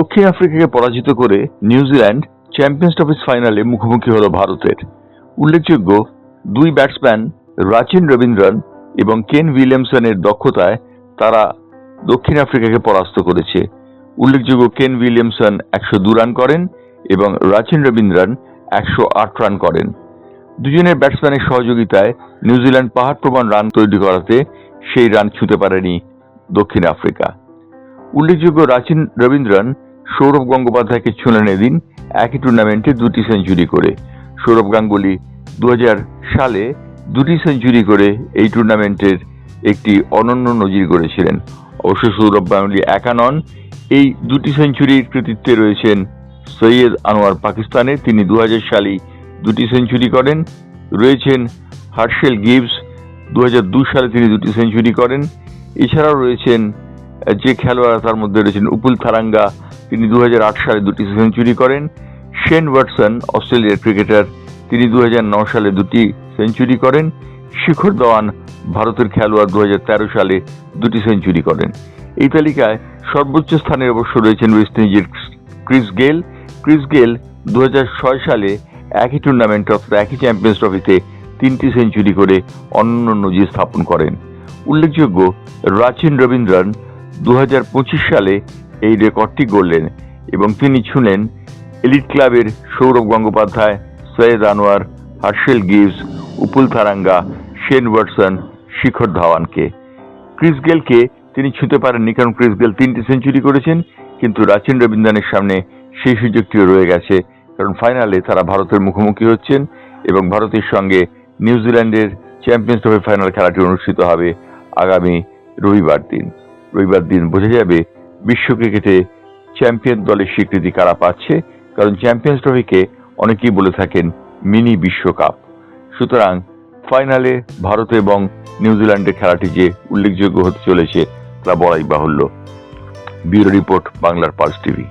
দক্ষিণ আফ্রিকাকে পরাজিত করে নিউজিল্যান্ড চ্যাম্পিয়ন্স ট্রফির ফাইনালে মুখোমুখি হল ভারতের। উল্লেখযোগ্য, দুই ব্যাটসম্যান রাচিন রবীন্দ্রন এবং কেন উইলিয়ামসনের দক্ষতায় তারা দক্ষিণ আফ্রিকাকে পরাস্ত করেছে। উল্লেখযোগ্য, কেন উইলিয়ামসন একশো দু রান করেন এবং রাচিন রবীন্দ্রন একশো আট রান করেন। দুজনের ব্যাটসম্যানের সহযোগিতায় নিউজিল্যান্ড পাহাড় প্রমাণ রান তৈরি করাতে সেই রান ছুঁতে পারেনি দক্ষিণ আফ্রিকা। উল্লেখযোগ্য, রাচিন রবীন্দ্রন সৌরভ গঙ্গোপাধ্যায়কে ছুঁলেন এদিন একই টুর্নামেন্টে দুটি সেঞ্চুরি করে। সৌরভ গাঙ্গুলি দু হাজার সালে দুটি সেঞ্চুরি করে এই টুর্নামেন্টের একটি অনন্য নজির গড়েছিলেন। অবশ্য সৌরভ গাঙ্গুলি একা নন, এই দুটি সেঞ্চুরির কৃতিত্বে রয়েছেন সৈয়দ আনোয়ার পাকিস্তানে, তিনি দু হাজার সালেই দুটি সেঞ্চুরি করেন। রয়েছেন হার্শেল গিভস দু সালে তিনি দুটি সেঞ্চুরি করেন। এছাড়াও রয়েছেন যে খেলোয়াড় তার মধ্যে রয়েছেন উপুল থারাঙ্গা তিনি দু হাজার আট সালে দুটি সেঞ্চুরি করেন। শেন ওয়াটসন অস্ট্রেলিয়ার ক্রিকেটার তিনি দু সালে দুটি সেঞ্চুরি করেন। শিখর ধওয়ান ভারতের খেলোয়াড় দু হাজার তেরো সালে দুটি সেঞ্চুরি করেন। এই তালিকায় সর্বোচ্চ স্থানে অবশ্য রয়েছেন ওয়েস্ট ইন্ডিজের ক্রিস গেল ক্রিস গেল দু হাজার ছয় সালে একই টুর্নামেন্ট অর্থাৎ একই চ্যাম্পিয়ন্স ট্রফিতে তিনটি সেঞ্চুরি করে অনন্য নজির স্থাপন করেন। উল্লেখযোগ্য, রাচিন রবীন্দ্রন দু হাজার পঁচিশ সালে এই রেকর্ডটি গড়লেন এবং তিনি ছুঁলেন এলিট ক্লাবের সৌরভ গঙ্গোপাধ্যায়, সৈয়দ আনোয়ার, হার্শেল গিভস উপুল থারাঙ্গা, শেন ওয়াটসন, শিখর ধাওয়ানকে। ক্রিস গেলকে তিনি ছুঁতে পারেননি কারণ ক্রিস গেল তিনটি সেঞ্চুরি করেছেন, কিন্তু রাচিন রবীন্দ্রনের সামনে সেই সুযোগটিও রয়ে গেছে কারণ ফাইনালে তারা ভারতের মুখোমুখি হচ্ছেন এবং ভারতের সঙ্গে নিউজিল্যান্ডের চ্যাম্পিয়ন্স ট্রফি ফাইনাল খেলাটি অনুষ্ঠিত হবে আগামী রবিবার দিন। রবিবার দিন বোঝা যাবে বিশ্ব ক্রিকেটে চ্যাম্পিয়ন দলের স্বীকৃতি কারা পাচ্ছে? কারণ চ্যাম্পিয়ন্স ট্রফিকে অনেকেই বলে থাকেন মিনি বিশ্বকাপ। সুতরাং ফাইনালে ভারত এবং নিউজিল্যান্ডের খেলাটি যে উল্লেখযোগ্য হতে চলেছে তা বড়াই বাহুল্য। ব্যুরো রিপোর্ট, বাংলার পালস টিভি।